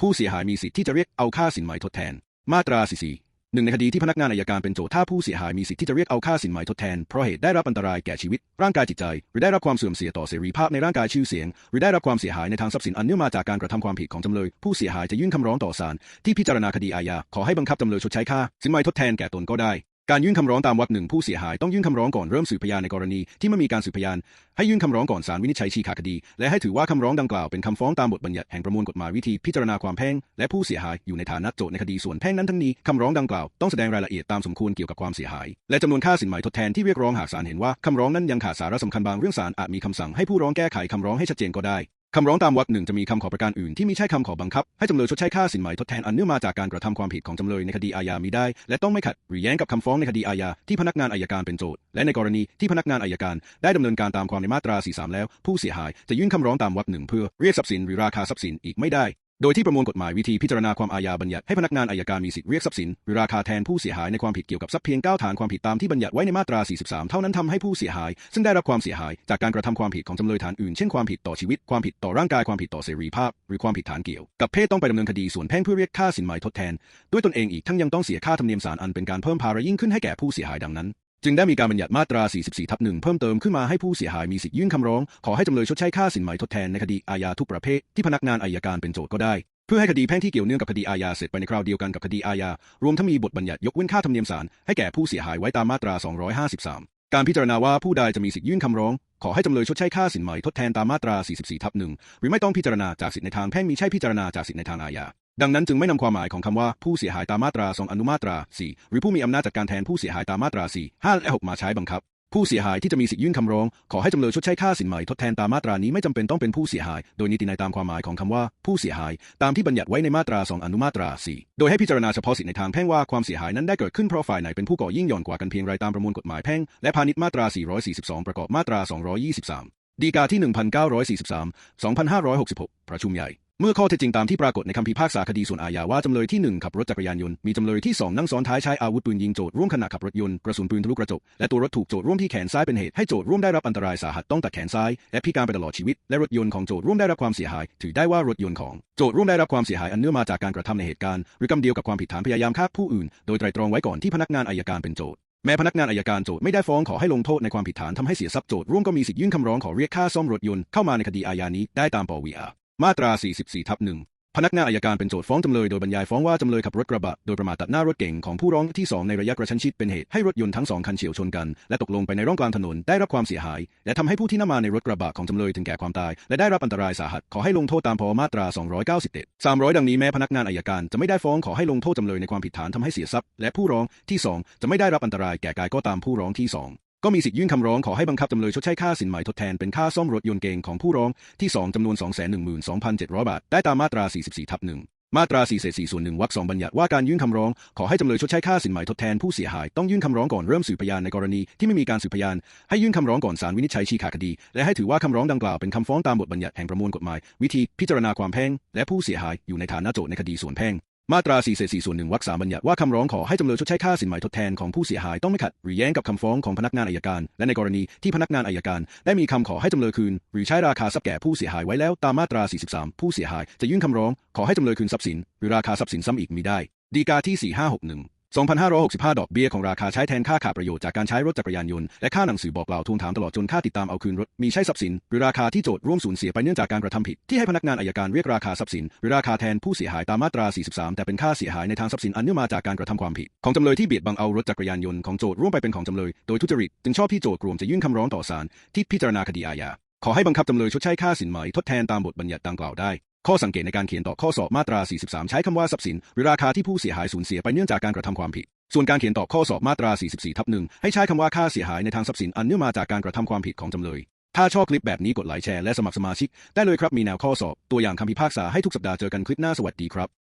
ผู้เสียหายมีสิทธิ์ที่จะเรียกเอาค่าสินไหมทดแทน มาตรา44หนึ่งในคดีที่พนักงานอายการเป็นโจทย์ถ้าผู้เสียหายมีสิทธิ์ที่จะเรียกเอาค่าสินไหมทดแทน เพราะเหตุได้รับอันตรายแก่ชีวิต ร่างกายจิตใจ หรือได้รับความเสื่อมเสียต่อเสรีภาพในร่างกายชื่อเสียง หรือได้รับความเสียหายในทางทรัพย์สินอันเนื่องมาจากการกระทำความผิดของจำเลย ผู้เสียหายจะยื่นคำร้องต่อศาลที่พิจารณาคดีอาญาขอให้บังคับจำเลยชดใช้ค่าสินไหมทดแทนแก่ตนก็ได้ การยื่นคำร้องตามวรรคหนึ่งผู้เสียหายต้องยื่นคำร้องก่อนเริ่มสืบพยานในกรณีที่ไม่มีการสืบพยาน ให้ยื่นคำร้องก่อนศาลวินิจฉัยชี้ขาดคดี และให้ถือว่าคำร้องดังกล่าวเป็นคำฟ้องตามบทบัญญัติแห่งประมวลกฎหมายวิธีพิจารณาความแพ่งและผู้เสียหายอยู่ในฐานะโจทย์ในคดีส่วนแพ่งนั้นทั้งนี้คำร้องดังกล่าวต้องแสดงรายละเอียดตามสมควรเกี่ยวกับความเสียหาย และจำนวนค่าสินไหมทดแทนที่เรียกร้องหากศาลเห็นว่าคำร้องนั้นยังขาดสาระสำคัญบางเรื่องศาลอาจมีคำสั่งให้ผู้ร้องแก้ไขคำร้องให้ชัดเจนก็ได้ คำร้องตามวรรคหนึ่งจะมีคำขอประการอื่นที่ไม่ใช่คำขอบังคับ ให้จำเลยชดใช้ค่าสินไหมทดแทนอันเนื่องมาจากการกระทำความผิดของจำเลยในคดีอาญามีได้ และต้องไม่ขัดหรือแย้งกับคำฟ้องในคดีอาญาที่พนักงานอายการเป็นโจทย์และในกรณีที่พนักงานอายการ ได้ดำเนินการตามความในมาตรา 43 แล้ว ผู้เสียหายจะยื่นคำร้องตามวรรคหนึ่งเพื่อเรียกทรัพย์สินหรือราคาทรัพย์สินอีกไม่ได้ โดยที่ประมวลกฎหมายวิธีพิจารณาความอาญาบัญญัติให้พนักงานอัยการมีสิทธิเรียกทรัพย์สินหรือราคาแทนผู้เสียหายในความผิดเกี่ยวกับทรัพย์เพียง9ฐานความผิดตามที่บัญญัติไว้ในมาตรา 43 เท่านั้นทำให้ผู้เสียหาย ซึ่งได้รับความเสียหายจากการกระทำความผิดของจำเลยฐานอื่น เช่นความผิดต่อชีวิต ความผิดต่อร่างกาย ความผิดต่อเสรีภาพ หรือความผิดฐานเกี่ยว กับเพศต้องไปดำเนินคดีส่วนแพ่งเพื่อเรียกค่าสินไหมทดแทน ด้วยตนเองอีกทั้งยังต้องเสียค่าธรรมเนียมศาลอันเป็นการเพิ่มภาระยิ่งขึ้นให้แก่ผู้เสียหายดังนั้น จึงได้มีการบัญญัติมาตรา 44 ทับหนึ่งเพิ่มเติมขึ้นมาให้ผู้เสียหายมีสิทธิ์ยื่นคำร้อง ขอให้จำเลยชดใช้ค่าสินไหมทดแทนในคดีอาญาทุกประเภท ที่พนักงานอัยการเป็นโจทย์ก็ได้ เพื่อให้คดีแพ่งที่เกี่ยวเนื่องกับคดีอาญาเสร็จไปในคราวเดียวกันกับคดีอาญารวมทั้งมีบทบัญญัติยกเว้นค่าธรรมเนียมศาลให้แก่ผู้เสียหายไว้ตามมาตรา 253 การพิจารณาว่าผู้ใดจะมีสิทธิ์ยื่นคำร้อง ขอให้จำเลยชดใช้ค่าสินไหมทดแทนตามมาตรา 44 ทับหนึ่งหรือไม่ต้องพิจารณาจากสิทธิในทางแพ่งมีใช่พิจารณาจากสิทธิในทางอาญา ดังนั้นจึงไม่นำความหมายของคำว่าผู้เสียหายตามมาตรา2อนุมาตรา 4 หรือผู้มีอำนาจจัดการแทนผู้เสียหายตามมาตรา 4 5 และ 6 มาใช้บังคับ ผู้เสียหายที่จะมีสิทธิยื่นคำร้อง ขอให้จำเลยชดใช้ค่าสินไหมทดแทนตามมาตรานี้ไม่จำเป็นต้องเป็นผู้เสียหาย โดยนิตินัยตามความหมายของคำว่าผู้เสียหาย ตามที่บัญญัติไว้ในมาตรา 2 อนุมาตรา 4 โดยให้พิจารณาเฉพาะสิทธิในทางแพ่งว่าความเสียหายนั้นได้เกิดขึ้นเพราะฝ่ายไหนเป็นผู้ก่อยิ่งหย่อนกว่ากันเพียงไรตามประมวลกฎหมายแพ่งและพาณิชย์มาตรา 442 ประกอบมาตรา 223 ดีกาที่ 1943 2566 ประชุมใหญ่ เมื่อข้อเท็จจริงตามที่ปรากฏในคำพิพากษาคดีส่วนอาญาว่าจำเลยที่ 1 ขับรถจักรยานยนต์ มีจำเลยที่ 2 นั่งซ้อนท้ายใช้อาวุธปืนยิงโจทย์ร่วมขณะขับรถยนต์กระสุนปืนทะลุกระจก และตัวรถถูกโจทย์ร่วมที่แขนซ้ายเป็นเหตุให้โจทย์ร่วมได้รับอันตรายสาหัสต้องตัดแขนซ้าย และพิการไปตลอดชีวิต และรถยนต์ของโจทย์ร่วมได้รับความเสียหาย ถือได้ว่ารถยนต์ของโจทย์ร่วมได้รับความเสียหายอันเนื่องมาจากการกระทำในเหตุการณ์หรือกรรมเดียวกับความผิดฐานพยายามฆ่าผู้อื่น โดยไตรตรองไว้ก่อนที่พนักงานอัยการเป็นโจทย์แม้พนักงานอัยการโจทไม่ได้ฟ้องขอให้ลงโทษในความผิดฐานทำให้เสียทรัพย์โจทร่วมก็มีสิทธิ์ยื่นคำร้องขอเรียกค่าซ่อมรถยนต์เข้ามาในคดีอาญานี้ได้ตามปวีอา มาตรา 44 ทับหนึ่งพนักงานอัยการเป็นโจทย์ฟ้องจำเลยโดยบรรยายฟ้องว่าจำเลยขับรถกระบะโดยประมาทตัดหน้ารถเก๋งของผู้ร้องที่ 2 ในระยะกระชั้นชิดเป็นเหตุให้รถยนต์ทั้งสองคันเฉียวชนกัน และตกลงไปในร่องกลางถนนได้รับความเสียหาย และทำให้ผู้ที่นั่งมาในรถกระบะของจำเลยถึงแก่ความตาย และได้รับอันตรายสาหัสขอให้ลงโทษตามพมาตรา 291 300 ดังนี้แม้พนักงานอัยการจะไม่ได้ฟ้องขอให้ลงโทษจำเลยในความผิดฐานทำให้เสียทรัพย์ และผู้ร้องที่ 2 จะไม่ได้รับอันตรายแก่กายก็ตามผู้ร้องที่ 2 ก็มีสิทธิ์ยื่นคำร้องขอให้บังคับจำเลยชดใช้ค่าสินไหมทดแทนเป็นค่าซ่อมรถยนต์เก่งของผู้ร้องที่ 2จำนวน 212,700 บาท ได้ตามมาตรา 44 ทับหนึ่งมาตรา4เศษ4ส่วนหนึ่งวรรคสองบัญญัติว่าการยื่นคำร้องขอให้จำเลยชดใช้ค่าสินไหมทดแทนผู้เสียหายต้องยื่นคำร้องก่อนเริ่มสืบพยานในกรณีที่ไม่มีการสืบพยาน ให้ยื่นคำร้องก่อนศาลวินิจฉัยชี้ขาดคดี และให้ถือว่าคำร้องดังกล่าวเป็นคำฟ้องตามบทบัญญัติแห่งประมวลกฎหมาย วิธีพิจารณาความแพ่งและผู้เสียหายอยู่ในฐานะโจทในคดีส่วนแพ่ง มาตรา 44ส่วนหนึ่งวรรคสามบัญญัติว่าคำร้องขอให้จำเลยชดใช้ค่าสินหมทดแทนของผู้เสียหายต้องไม่ขัด หรือแย้งกับคำฟ้องของพนักงานอายการ และในกรณีที่พนักงานอายการ ได้มีคำขอให้จำเลยคืน หรือใช้ราคาทรัพย์แก่ผู้เสียหายไว้แล้วตามมาตรา 43 ผู้เสียหาย จะยื่นคำร้องขอให้จำเลยคืนทรัพย์สิน หรือราคาทรัพย์สินซ้ำอีกมีได้ ดีกาที่ 4561 2,565 ดอกเบี้ยของราคาใช้แทนค่าขาดประโยชน์จากการใช้รถจักรยานยนต์และค่าหนังสือบอกกล่าวทวงถามตลอดจนค่าติดตามเอาคืนรถมีใช้ทรัพย์สิน หรือราคาที่โจทย์ร่วมสูญเสียไปเนื่องจากการกระทำผิด ที่ให้พนักงานอัยการเรียกราคาทรัพย์สิน หรือราคาแทนผู้เสียหายตามมาตรา 43 แต่เป็นค่าเสียหายในทางทรัพย์สินอันเนื่องมาจากการกระทำความผิด ของจำเลยที่เบียดบังเอารถจักรยานยนต์ของโจทย์ร่วมไปเป็นของจำเลยโดยทุจริตจึงชอบที่โจทย์รวมจะยื่นคำร้องต่อศาลที่พิจารณาคดีอาญาขอให้บังคับจำเลยชดใช้ค่าสินไหมทดแทนตามบทบัญญัติดังกล่าวได้ ข้อสังเกตในการเขียนต่อข้อสอบมาตรา 43 ใช้คำว่าทรัพย์สิน หรือราคาที่ผู้เสียหายสูญเสียไปเนื่องจากการกระทำความผิด ส่วนการเขียนต่อข้อสอบมาตรา 44 ทับหนึ่งให้ใช้คำว่าค่าเสียหายในทางทรัพย์สินอันเนื่องมาจากการกระทำความผิดของจำเลย ถ้าชอบคลิปแบบนี้กดไลค์แชร์และสมัครสมาชิก ได้เลยครับมีแนวข้อสอบตัวอย่างคำพิพากษาให้ทุกสัปดาห์เจอกันคลิปหน้าสวัสดีครับ